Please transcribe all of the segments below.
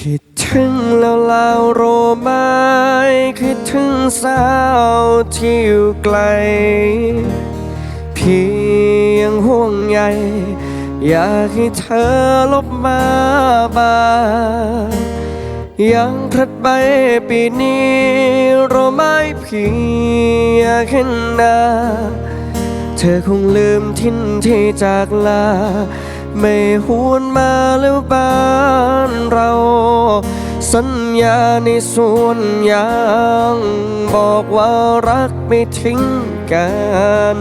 คิดถึงแล้วลาวโรไม้คิดถึงสาวที่อยู่ไกล เพียงห่วงใยอยากให้เธอลบมาบ้างยังพลัดใบปีนี้โรไม้เพียงเห็นหน้าเธอคงลืมทิ้นที่จากลา ไม่หวนมาแล้วบ้านเรา สัญญาในส่วนยาง บอกว่ารักไม่ทิ้งกัน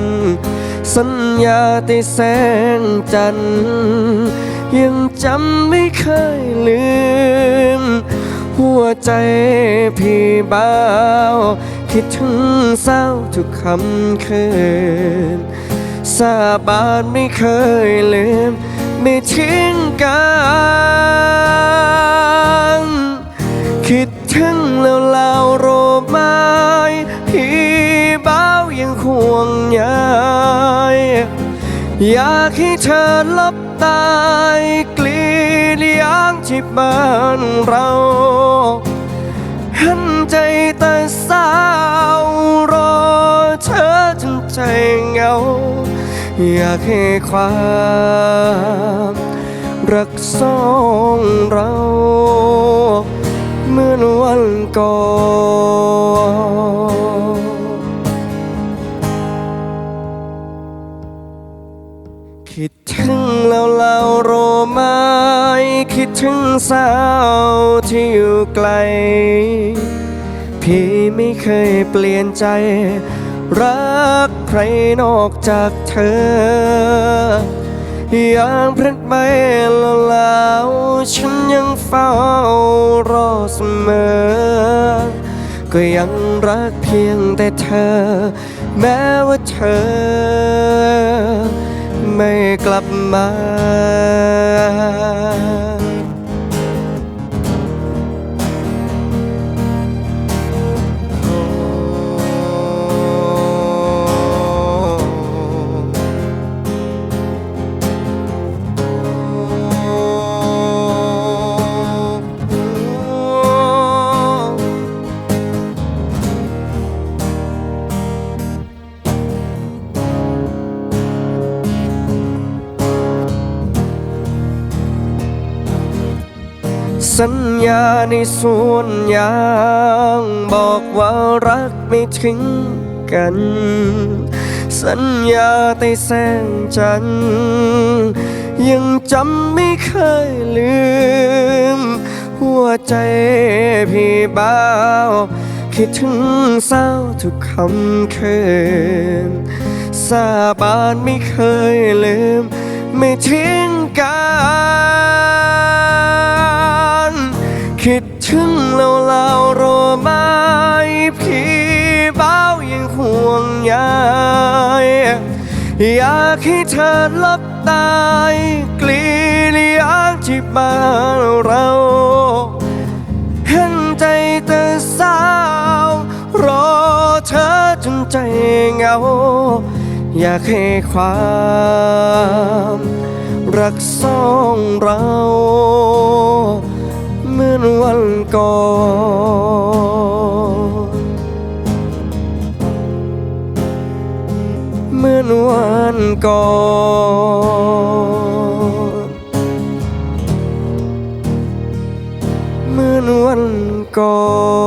สัญญาแต่แสงจันทร์ยังจำไม่เคยลืม หัวใจพี่บ่าว คิดถึงเศร้าทุกคำคืนสาบานไม่เคยลืม ไม่ทิ้งกัน คิดถึงแล้วเล่าโรไม้พี่เบายังห่วงใยอยากให้เธอลับตายกลีเลี้ยงที่บ้านเราห็นใจแต่สา อยากให้ความรักสองเราเหมือนวันก่อนคิดถึงแล้วเล่าโรไม้คิดถึงสาวที่อยู่ไกล พี่ไม่เคยเปลี่ยนใจ รักใครนอกจากเธอ อย่างพลัดไปล้วแล้วฉันยังเฝ้ารอเสมอ ก็ยังรักเพียงแต่เธอ แม้ว่าเธอ ไม่กลับมา สัญญาในส่วนยางบอกว่ารักไม่ทิ้งกัน สัญญาแต่แสงจันทร์ยังจำไม่เคยลืม หัวใจพี่บ่าว คิดถึงเศร้าทุกคำคืนสาบานไม่เคยลืม ไม่ทิ้งกัน ถึงแล้วเล่าโรไม้พี่บ่ายังห่วงใยอยากให้เธอลับตายกลีเลี้ยงที่บ้านเราเห็นใจแต่สาวรอเธอจนใจเหงา อยากให้ความรักสองเรา ก่อนเหมือนวันก่อนเหมือนวันก่อน